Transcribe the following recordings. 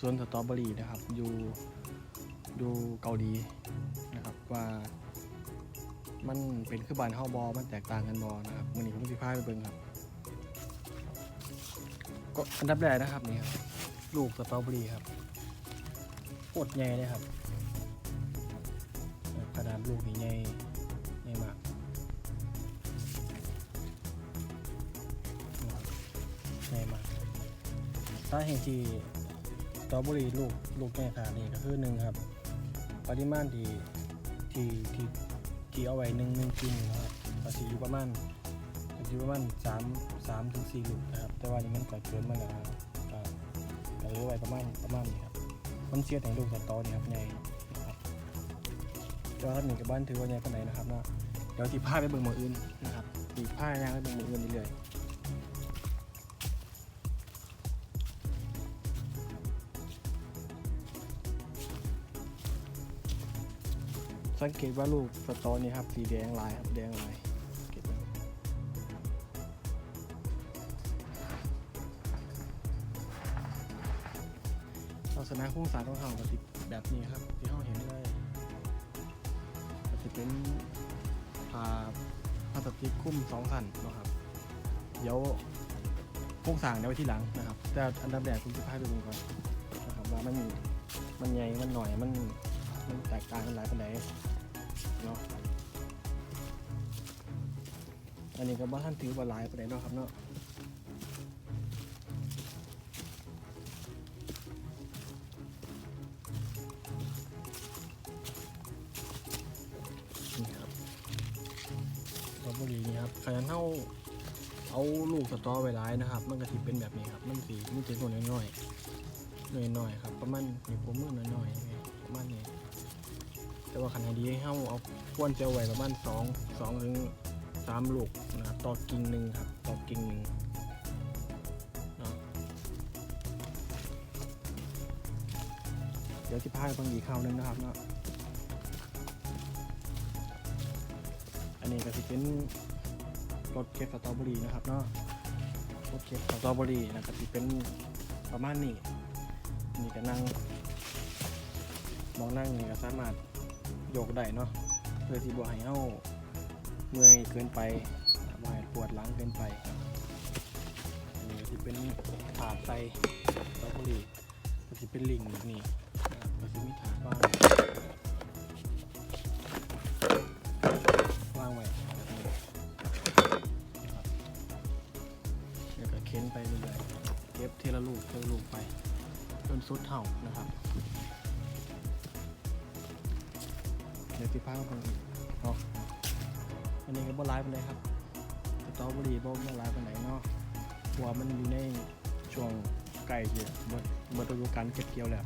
ส่วนสตรอเบอรี่นะครับ อยู่อยู่เกาหลีนะครับว่า มันเป็นคือบานเฮาบอมันแตกต่างกันบอนะครับมื้อนี้ผมสิพาไปเบิ่งครับ ก็อันดับแรกนะครับนี่ครับลูกสตรอเบอรี่ครับโคตรใหญ่เลยครับขนาดลูกนี่ใหญ่ใหญ่มากนใหญ่มากสาเหตุที่ ตรอเบอรี่ลูกลูกใหญ่ขนาดนี้ก็คือหนึ่งครับ ปริมาณที่ที่ที่ที่เอาไว้หนึ่งหนึ่งกินนะครับก็สิอยู่ประมาณก็สิอยู่ประมาณสามสามถึงสี่ลูกนะครับ แต่ว่านี่มันก่อเกินมาแล้วนะครับก็เหลือไว้ประมาณประมาณนี้ครับมันเสียแต่ลูกสตอนี่ครับใหญ่นะครับแต่ว่าถ้าหนึ่งกับบ้านถือว่าใหญ่ปานไหนนะครับเนาะเดี๋ยวที่ผ้าไปเบิ่งหมออื่นนะครับตีผ้ายางไปเบิ่งหมออื่นเรื่อยๆ สังเกตว่าลูกสตอนี่ครับสีแดงลายครับแดงลายสังเกตดูลักษณะโครงสร้างของเขาก็สิแบบนี้ครับ ที่เราเห็นเลยก็จะเป็นผ่าพลาสติกคุ้มสองสันนะครับ เดี๋ยวโครงสร้างเดี๋ยวไว้ที่หลังนะครับ แต่อันดับแรกคุณจะพาไปดูก่อนนะครับว่ามันมันใหญ่มันหน่อยมันมันแตกต่างกันหลายปันได เนาะอันนี้ก็บ้านถือว่าลายไปันไดเนาะครับเนาะนี่ครับสตรอเบอรี่นี่ครับขยันเท่าเอาลูกสตรอไว้ร้ายนะครับ มันก็สิเป็นแบบนี้ครับ มันสีมันจะตัวน้อยๆน้อยๆครับ ประมาณนี่ผมมือน้อยๆนี่ประมาณนี้แต่ว่าขนาดดีให้เฮาเอา ควรจะเอาไวประมาณสองสองถึงสามลูกนะต่อกิ่งหนึ่งครับต่อกิ่งหนึ่งเดี๋ยวที่พาไปเบางอีกคราวหนึงนะครับเนาะอันนี้ก็จะเป็นรถเก็บสตรอเบอรี่นะครับเนาะรถเก็บสตรอเบอรี่นะก็จะเป็นประมาณนี้นี่ก็นั่งมองนั่งนี่ก็สามารถโยกได้เนาะ พื่อที่บ่ให้เฮาเมื่อยเกินไปบ่ให้ปวดหลังเกินไปอันนี้ก็จะเป็นถาดใส่สตรอเบอรี่ก็จะเป็นลิงแบบนี้ก็จะมีถาดว่างวางไว้แบบนี้นะครับแล้วก็เค้นไปเรื่อยๆเก็บเทละลูกเทละลูกไปจนสุดเท่านะครับ ดี๋ยวที่พาไปอีกเนาะอันนี้ก็บ่ร้ายปานใดครับสตรอเบอรี่บ่บ่ร้ายปานเนาะเพราะว่ามันอยู่ในช่วงใกล้เบิดเบิดฤดูกาลเก็บเกี่ยวแล้ว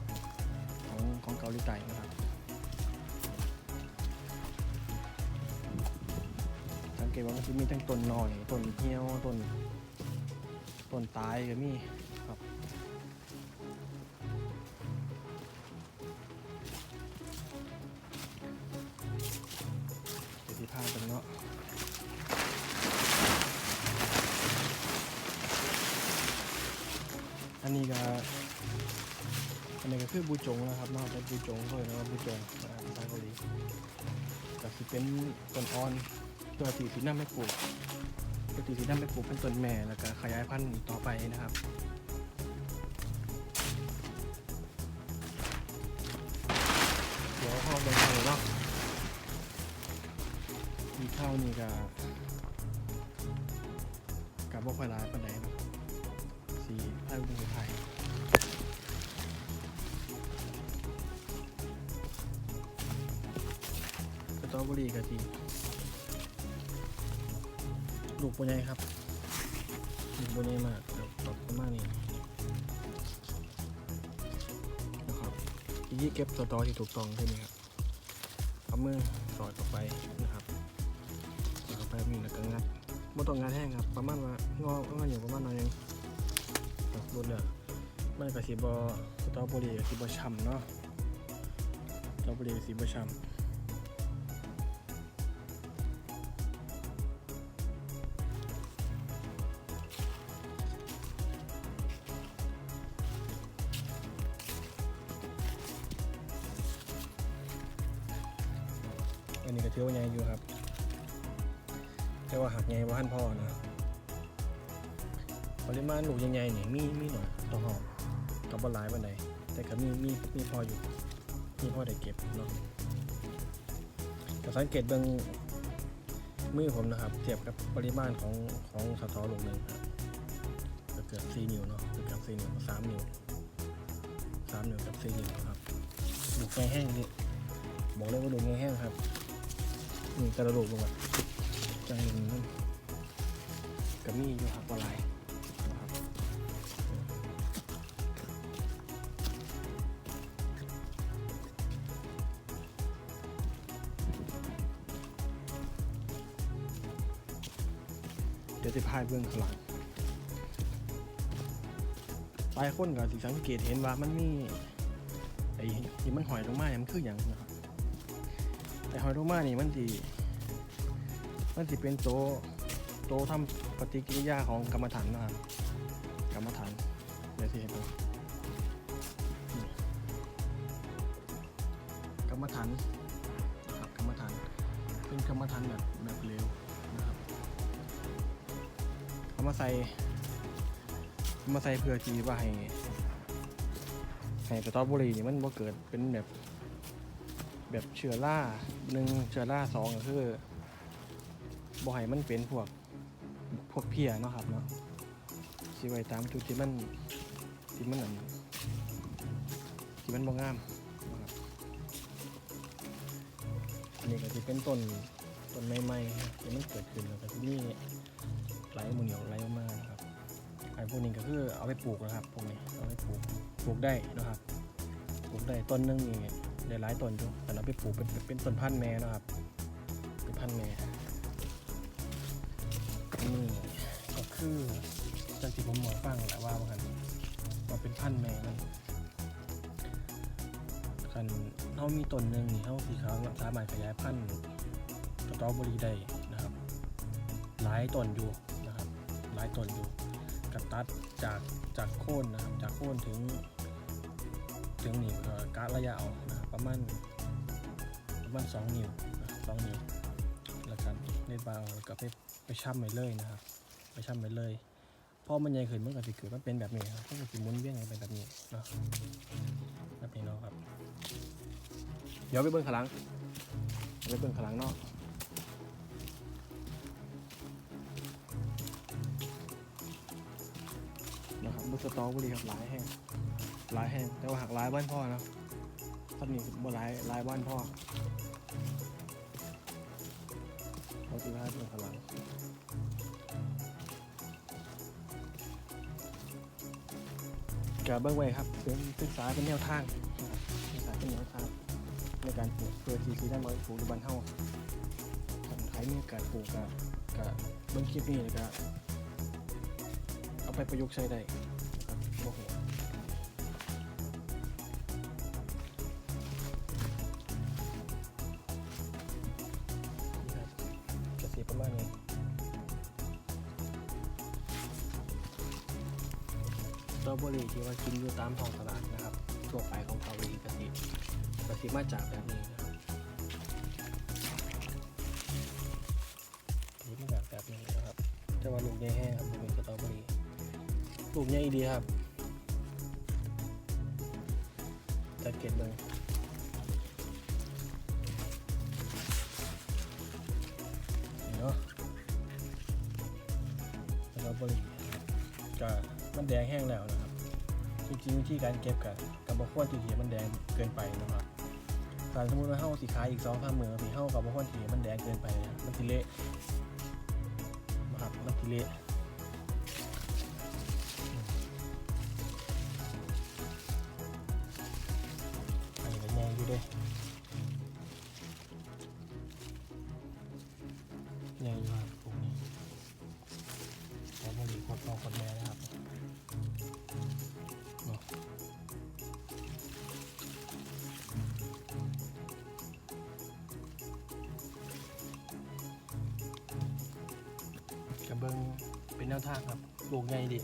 ของของเกาหลีใต้นะครับสังเกตว่ามันจะมีทั้งต้นหน่อยต้นเหี่ยวต้นต้นตายก็มี อันนี้ก็อันนี้ก็คือบูจงนะครับนอกจากบูจงด้วยนะครับบูจงภาษาเกาหลีก็คือเป็นต้นอ่อนตัวสีสีน้ำไม่ปลูกตัวสีสีน้ำไม่ปลูกเป็นต้นแม่แล้วก็ขยายพันธุ์ต่อไปนะครับเดี๋ยวห้องเดินทางเนาะมีข้าวนี่กั ตรอเบอรี่กะทิลูกปัวใหญ่ครับลูกปัวใหญ่มากครับดอกประมาณนี้นะครับทีนี้เก็บสตอที่ถูกต้องใช่ไหมครับเอามือสอดออกไปนะครับสอดออกไปแบบนี้แล้วก็งัดไม่ต้องงัดแห้งครับ ประมาณว่างองออยู่ประมาณน่อยหนึงครับรุดเลยมันกับสีบอสตรอเบอรี่กับสีบอช่ำเนาะสตรอเบอรี่กับสีบอช่ำ นนี้ก็ถือว่าใหญ่อยู่ครับแต่ว่าหักใหญ่ว่าหันพ่อนะปริมาณลูกใหญ่ๆนี่มีมีหน่อยต่อหอบกับบหลายวันใดแต่ก็มีมีมีพออยู่มีพอได้เก็บเนาะก็สังเกตเบิ่งมือผมนะครับเทียบกับปริมาณของของสตอลูกหนึ่งครับเกือบ4นิ้วเนาะเกือบ4นิ้ว3นิ้ว3นิ้วกับ4นิ้วครับลูกแห้งนี่บอกเลยว่าลูกแห้งครับ นี่กระดูกลงมาจังหนึ่งนั่นก็มีอยู่ครับปลาไหลนะครับเดี๋ยวจะพายเบื้องข้างหลังหลายคนก็สิสังเกตเห็นว่ามันมีไอ้ที่มันหอยลงมาเนี่ยมันคืออย่างนะครับ แต่หอยลงมานี่มันดีมันจะเป็นโตโตทำปฏิกิริยาของกรรมฐานนะครับกรรมฐานเดี๋ยวทีเห็นดูกรรมฐานนะครับกรรมฐาน เป็นกรรมฐานแบบแบบเร็วนะครับเอามาใส่เอามาใส่เพื่อที่ว่าให้ให้สตรอเบอรี่นี่มันบ่เกิดเป็นแบบ แบบเชื้อราหนึ่งเชื้อราสองก็คือบ่ให้มันเป็นพวกพวกเพียเนาะครับเนาะสิไว้ตามจุดที่มันที่มันอันที่มันบ่งามนะครับอันนี้ก็จะเป็นต้นต้นใหม่ๆที่มันเกิดขึ้นแล้วก็ที่นี่ไหลหมูเหนียวไหลออกมานะครับไอ้พวกนี้ก็คือเอาไปปลูกนะครับพวกนี้เอาไปปลูกปลูกได้นะครับปลูกได้ต้นนึงนี่ ได้หลายต้นอยู่แต่เราไปปลูกเป็นเป็นต้นพันธุ์แม่นะครับ เป็นพันธุ์แม่นี่ก็คือจากที่ผมหมอฟังแหละว่าว่ากันว่าเป็นพันธุ์แมงมันคันเขามีต้นหนึ่งนี่เขาสีขาวสามารถขยายพันธุ์สตรอเบอรี่ได้นะครับ หลายต้นอยู่นะครับ หลายต้นอยู่กระตัดจากจากโค่นนะครับจากโค่นถึงถึงนี่งการระยะเอานะ ประมาณประมาณสองนิ้วสองนิ้วแล้วกันเน็ตบาร์แล้วก็ไปไปช่ำไปเลยนะครับ ไปช่ำไปเลยพอมันใหญ่ขึ้นมันก็จะเกิดมันเป็นแบบนี้ครับมันก็จะมุนเวียนไปแบบนี้เนาะแบบนี้เนาะครับ เดี๋ยวไปเบิ้งขลังไปเบิ้งขลังเนาะนะครับบุสตอบุรีครับหลายแห้งหลายแห้งแต่ว่าหักหลายบ้านพ่อนะ ตอนนี้บ่หลายหลายบ้านพ่อเขาจะให้เบิ้งขางหลังกับเบิ้งไว้ครับเป็นศึกษาเป็นแนวทางศึกษาเป็นแนวทางในการปลูกเพื่อที่ที่ได้มาปลูกในบ้านเฮาถ้าใครมีกาสปลูกก็ก็เบิ้งคลิปนี้แล้วก็เอาไปประยุกต์ใช้ได้ครับโอ้โห มาจากแบบนี้นะครับกสิมาจากแบบนี้นะครับแต่ว่าลูกใหญ่แห้งครับเป็นสตรอเบอรี่ลูกใหญ่ดีครับจะเก็บเลยเนาะสตรอเบอรี่ก็มันแดงแห้งแล้วนะครับจริงๆวิธีการเก็บกับกับบะควรที่ที่มันแดงเกินไปนะครับ ถ้าสมมติว่าเฮาสีขายอีกสองสามมือพี่เฮากับบะคนที่มันแดงเกินไปนะมันสิเละนะครับมันสิเละ เบิงเป็นแนวทางครับปลูกไงดิ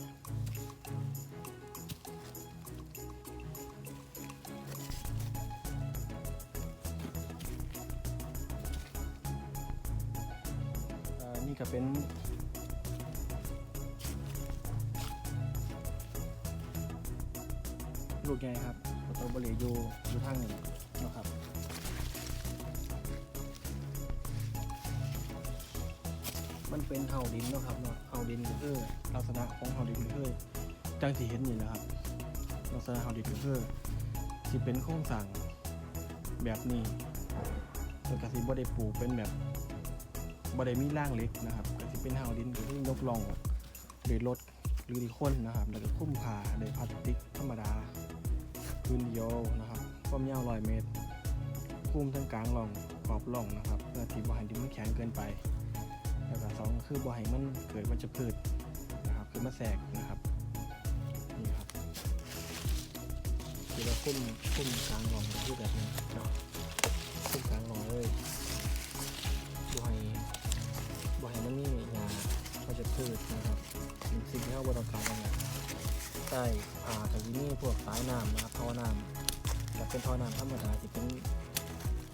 เฮาดินก็คือลักษณะของเฮาดินก็คือจังที่เห็นนี่แหละครับลักษณะเฮาดินก็คือสิเป็นโครงสร้างแบบนี้แล้วก็สิบ่ได้ปลูกเป็นแบบบ่ได้มีร่างเล็กนะครับก็สิเป็นเฮาดินก็คือยกลองหรือรถหรือที่คนนะครับ แล้วก็คุ้มผ้าด้วยพลาสติกธรรมดาพื้นเดียวนะครับความยาว100เมตร คุ้มทั้งกลางร่องขอบร่องนะครับเพื่อที่บ่ให้ดินมันแข็งเกินไป คือบ่ให้มันเกิดวัชพืชนะครับคือมาแทรกนะครับนี่ครับที่เราคุ้มคุ้มกลางรองคือแบบนี้เนาะคุ้มกลางรองเลยบ่ให้บ่ให้มันมีหญ้าวัชพืชนะครับสิ่งที่เราบ่ต้องการนั่นแหละใต้ผ่ากับที่นี่พวกสายน้ำนะครับท่อน้ำจะเป็นท่อน้ำธรรมดาที่เป็น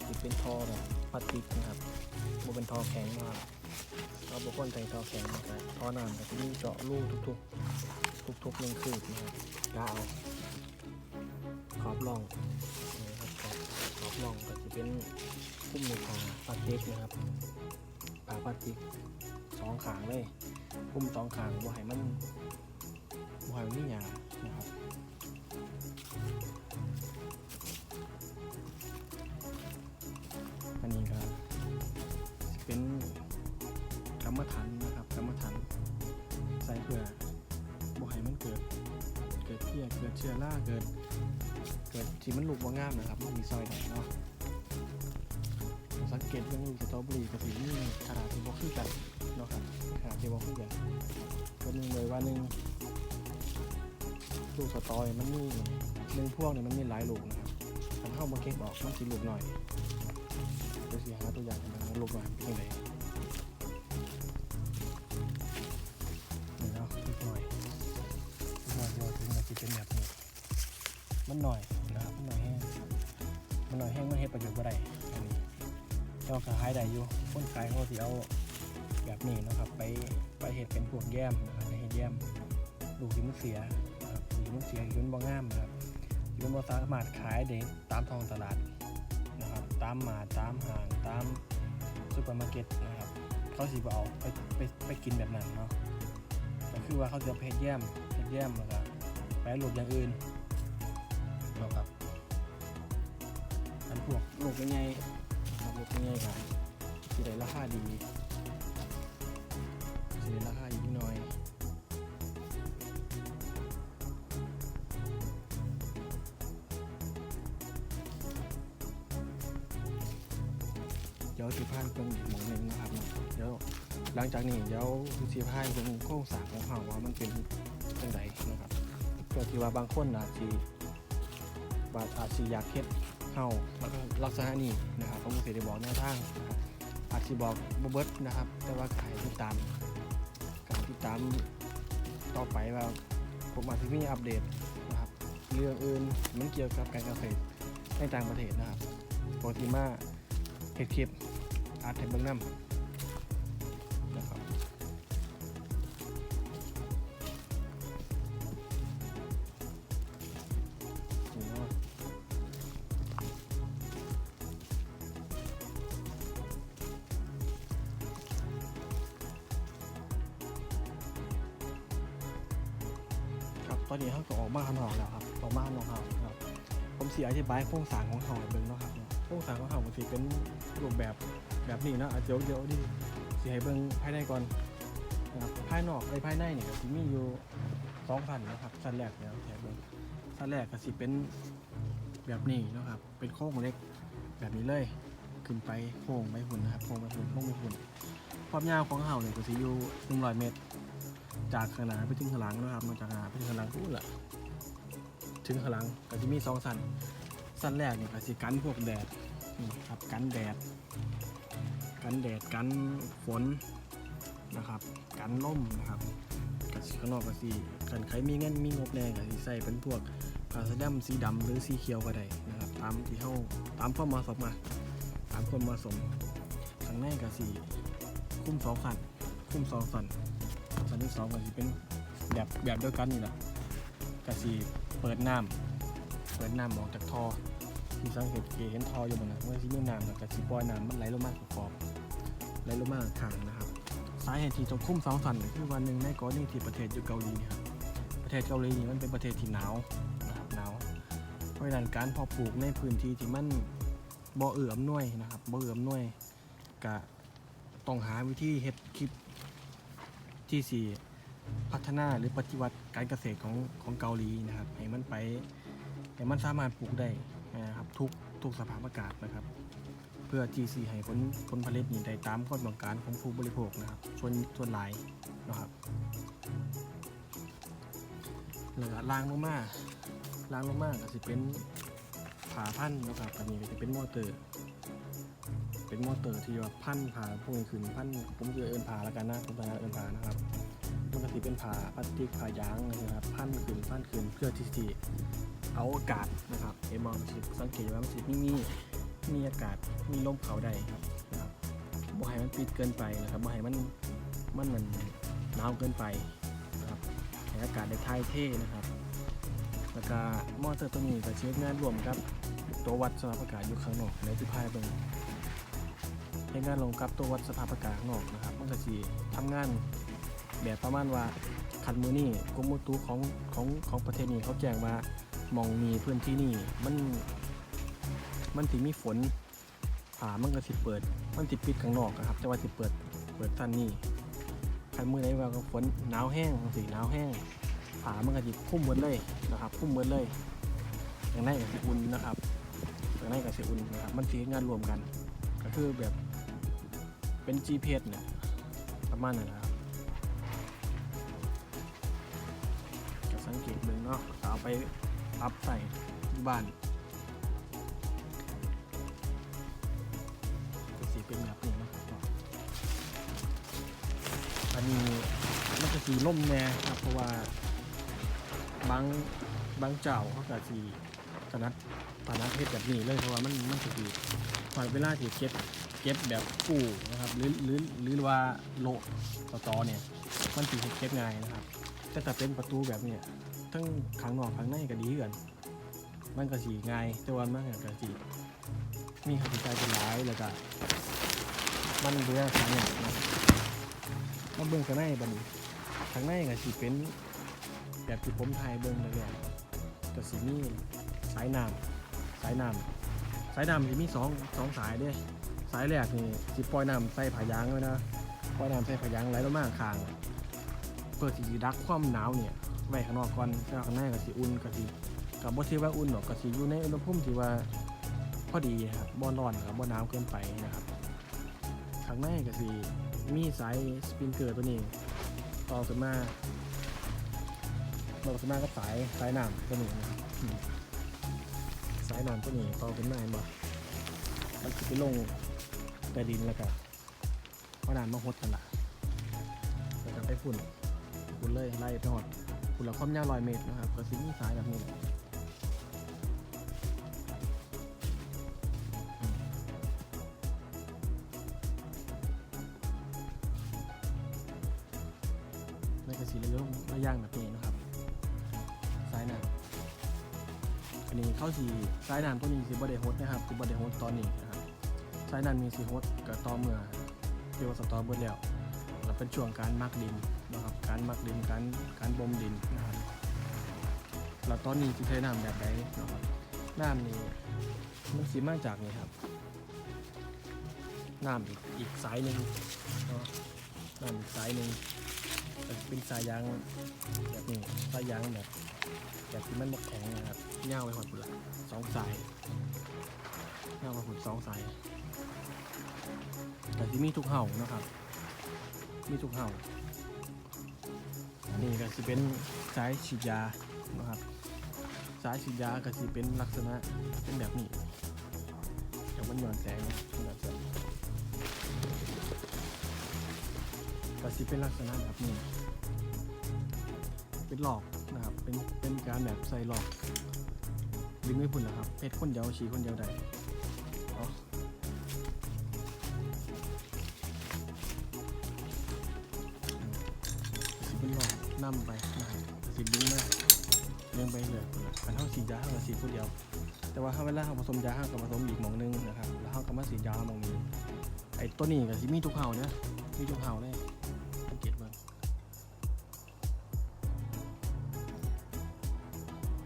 ที่เป็นท่อแบบพลาสติกนะครับบ่เป็นท่อแข็งมาก เราบุคคลใส่ท่อแข็งนะครับท่อน้ำก็จะมีเจาะรูทุกๆ ทุกๆหนึ่งคืบนะครับกาวขอบร่องนะครับขอบรองก็จะเป็นคุ้มในผ่าพลาสติกนะครับผาพลาสติกสองขางเลยคุ้มสองขางบ่ให้มันบ่ให้มันมีหยานะครับอันนี้ก็ เชื้อราเกิดเกิดที่มันลูกว่างามนะครับมันมีซอยไหนเนาะสังเกตเรื่องลูกสตรอเบอรี่กับสีนี่ขนาดที่บ่คือกันเนาะครับขนาดที่บ่คือกันตัวหนึ่งเลยว่าหนึ่งลูกสตอเนี่ยมันมีหนึ่งพวกเนี่ยมันมีหลายลูกนะครับถ้าเข้ามาเก็บออกมันสิลูกหน่อยเดี๋ยวสิหาตัวอย่างให้มันลูกหน่อยเป็นยังไงนี่เนาะหน่อยหน่อยเราถึงจะเป็นแบบนี้ มันหน่อยนะครับมันหน่อยแห้งมันหน่อยแห้งมันเฮ็ดประโยชน์บ่ได้อันนี้เราขายได้อยู่คนขายเขาสิเอาแบบนี้นะครับ ไปไปเฮ็ดเป็นพวกแย้มนะครับไปเฮ็ดแย้มลูกที่มันเสียนะครับลูกที่มันเสียที่มันบ่งามนะครับที่มันบ่สามารถขายได้ตามท้องตลาดนะครับ ตามหมาดตามห้างตามซูเปอร์มาร์เก็ตนะครับเขาสิบ่เอาไปไปไปกินแบบนั้นเนาะก็คือว่าเขาจะเอาไปเฮ็ดแย้มเฮ็ดแย้มแล้วก็แปรรูปอย่างอื่น นพวกลูกใหญ่ๆครับลูกใหญ่ๆก็สิได้ราคาดีสิได้ราคาอีกนิดหน่อยเดี๋ยวสิพานเพิ่งหมองหนึ่งนะครับเดี๋ยวหลังจากนี้เดี๋ยวสิพานเพิ่งโครงสางของเขาว่ามันเป็นจังไดนะครับเพื่อที่ว่าบางคนอาจสิบาดอาจสิอยากเฮ็ดเฮาแลักษณะนี้นะครับผมก็สิได้บอกแนวทางนะครับอาจจะบอกบ่เบิดนะครับ แต่ว่าขายติดตามการติดตามต่อไปว่าผมอาจจะมีอัปเดตนะครับเรื่องอื่นมันเกี่ยวกับการเกษตรในต่างประเทศนะครับโปรตีมาเห็ดคลิปอาร์ตไทยเบิ้งน้ำ บายโครงสร้างของเขาให้เบิ่งเนาะครับเนาะโครงสร้างของเขามันสิเป็นรูปแบบแบบนี้เนาะอะเดี๋ยวเดี๋ยวดิสิให้เบิ่งภายในก่อนนะครับภายนอกในภายในเนี่ยสิมีอยู่สองพันนะครับชั้นแรกเนี่ยแถบเบิ่งชั้นแรกก็สิเป็นแบบนี้เนาะครับ เป็นโค้งเล็กแบบนี้เลยขึ้นไปโค้งไปหุ่นนะครับโค้งไปหุ่นโค้งไปหุ่นความยาวของเขาเนี่ยก็สิอยู่100เมตร จากข้างหน้าไปถึงข้างหลังนะครับมาจากข้างหน้าไปถึงข้างหลังพูดละถึงข้างหลังก็จะมีสองสัน สันแรกเนี่ยก็สิกันพวกแดดนี่ครับกันแดด กันแดดกันฝนนะครับ กันล่มนะครับกับข้างนอกก็สิกันใครมีเงินมีงบแน่ก็สิใส่เป็นพวกผ้าสีดำสีดำหรือสีเขียวก็ได้นะครับ ตามที่เฮาตามความเหมาะสมมาตามความเหมาะสมข้างในก็สิคุ้มสองขันคุ้มสองสันสันที่สองก็สิเป็นแบบแบบเดียวกันนี่แหละก็สิเปิดน้ำ เปิดน้ำออกจากท่อที่สังเกตเห็นท่ออยู่บนนั้นเมื่อที่มีน้ำแล้วก็สิปล่อยน้ำมันไหลลงมาขอบไหลลงมาข้างนะครับสาเหตุที่ต้องคุ้มสองสันคือวันหนึ่งในกรณีที่ประเทศอยู่เกาหลีนะครับประเทศเกาหลีนี่มันเป็นประเทศที่หนาวนะครับหนาวเพราะฉะนั้นการเพาะปลูกในพื้นที่ที่มันบ่อเอื้ออำนวยนะครับบ่อเอื้ออำนวยก็ต้องหาวิธีเฮ็ดคลิปที่สี่พัฒนาหรือปฏิวัติการเกษตรของของเกาหลีนะครับให้มันไป ให้มันสามารถปลูกได้นะครับทุกทุกสภาพอากาศนะครับ เพื่อที่สีให้ผลผลผลิตนี่ได้ตามความต้องการของผู้บริโภคนะครับส่วนส่วนหลายนะครับแล้วก็ล้างลงมาล้างลงมาก็สิเป็นผาพันนะครับอันนี้ก็จะเป็นมอเตอร์ เป็นมอเตอร์ที่ว่าพันผ่าพวกนี้ขึ้นพันผมจะเอินผ่าแล้วกันนะผมจะเอินผ่านะครับ มันก็สิเป็นผ่าพลาสติกผ่ายางนะครับพันขึ้นพันขึ้นเพื่อที่จะเอาอากาศนะครับเอ็มองสิสังเกตว่ามันสิมีมีมีอากาศมีลมเขาได้ครับนะครับบ่ให้มันปิดเกินไปนะครับบ่ให้มันมันมันหนาวเกินไปนะครับให้อากาศได้ถ่ายเท่นะครับ แล้วก็มอเตอร์ตัวนี้ก็ใช้งานรวมกับตัววัดสภาพอากาศอยู่ข้างนอกในที่พายเบิ่งใช้งานลงกับตัววัดสภาพอากาศข้างนอกนะครับ มันก็สิทำงาน แบบประมาณว่าคันมือนี่กรมอุตุของของของประเทศนี้เขาแจ้งว่ามองมีพื้นที่นี่มันมันสิมีฝนผ่ามันก็สิเปิด มันสิปิดข้างนอกนะครับแต่ว่าสิเปิดเปิดท่านนี่คันมือไหนว่าก็ฝนหนาวแห้งสิหนาวแห้งผ่ามันก็สิพุ่มเหมดเลยนะครับพุ่มเหมดเลยอย่างนั้นก็สิอุ่นนะครับอย่างนั้นก็สิอุ่นนะครับ มันสิเฮ็ดงานรวมกัน ก็คือแบบเป็น GPS เนี่ยประมาณนั้นนะครับ เนาะเอาไปอัพใส่ที่บ้านสีเป็นแบบนี้เนาะครับอันนี้มันจะสีล่มแน่ครับเพราะว่าบางบางเจ้าเขาก็สีถนัดถนัดเพชรแบบนี้เลยเพราะว่ามันมันจะดีพอเวลาที่เก็บเก็บแบบกู้นะครับหรือหรือหรือว่าโลต่อตอเนี่ยมันถือเก็บง่ายนะครับแต่ถ้าเป็นประตูแบบเนี้ย ทั้งข้างนอกข้างในก็ดีกันมันก็สีง่ายแต่ว่ามันก็สีมีค่าใช้จ่ายเป็นหลายแล้วก็มันเบื่อขางอย่างนะมาเบิ่งข้างในบัดนี้ข้างในก็สีเป็นแบบที่ผมถ่ายเบิ่งเลยเนี่ยก็สีมีสายน้ำสายน้ำสายน้ำจะมีสองสองสายเด้สายแรกนี่สิปล่อยน้ำใส่ผายางไว้นะปล่อยน้ำใส่ผายางไหลลงมาข้างเพื่อที่จะดักความหนาวเนี่ย ไว้ข้างนอกก่อนแล้วข้างในก็สิอุ่นก็สิกับบ่ที่ว่าอุ่นหรอกก็สิอยู่ในอุณหภูมิที่ว่าพอดีครับบ่ร้อนครับบ่หนาวเกินไปนะครับข้างในก็สิมีสายสปริงเกอร์ตัวนี้ต่อขึ้นมาต่อขึ้นมากับสายสายน้ำตัวนี้นะครับสายน้ำตัวนี้ต่อขึ้นมาเห็นบ่มันจะไปลงใต้ดินแล้วก็เอาน้ำมาหดกันละแล้วก็ไปฝุ่นฝุ่นเลยไล่ไปหอด ฝุ่นละความยาวร้อยเมตรนะครับก็สิมี่สายแบบนี้อืมแล้วก็สีเหลืองระย่างแบบนี้นะครับสายน้ำอันนี้เข้าสีสายน้ำตัวนี้สีบอดฮดนะครับคือบอดฮดตอนนี้นะครับสายนั้นมีสีโฮดกับตอเมื่อเรียกว่าสตอเบิร์แล้วแล้วเป็นช่วงการมักดิน การมักดินการการบ่มดินนะครับแล้วตอนนี้ที่ใช้น้ำแบบใดนะครับน้ำนี่มันสีมาจากนี่ครับน้ำอีกอีกสายหนึ่งน้ำอีกสายหนึ่งเป็นสายยางแบบนี้สายยางแบบแบบที่มันบกแข็งนะครับเง่าไปหมดละสองสายเง่าไปหมดสองสายแต่ที่มีทุกเห่านะครับ มีทุกเห่า นนี้ก็จะเป็นสายฉีดยานะครับสายฉีดยาก็จะเป็นลักษณะเป็นแบบนี้เดี๋ยวมันย้อนแสงนะแบบนี้ก็จะเป็นลักษณะแบบนี้ เป็นหลอกนะครับเป็นเป็นการแบบใส่หลอกดึงไม่พุ่นนะครับเพชรคนเดียวฉีคนเดียวได้ นำไปนะครับก็สิดึงมากเลี้ยงไปเลยการเท่าสีดยาเท่ากับสีผู้เดียว แต่ว่าถ้าเวลาเราผสมยาห้ากับผสมอีกหมองหนึงนะครับแล้วเขาก็มาสีดยาหมองนี้ไอ้ตัวนี้ก็สิมีทุกเห่าเนี่ยมีทุกเห่าเลยสังเกตบ้าง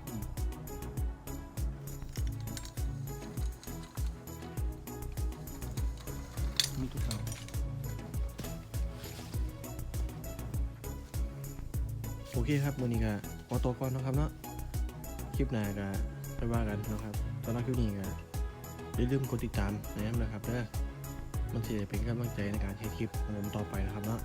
อืมมีทุกเห่า โอเคครับวันนี้ก็ขอตัวก่อนนะครับเนาะคลิปหน้าก็ไปว่ากันนะครับตอนนี้คลิปนี้ก็อย่าลืมกดติดตามนะครับนะครับเด้อมันจะเป็นกำลังใจในการเทคคลิปของผมต่อไปนะครับเนาะ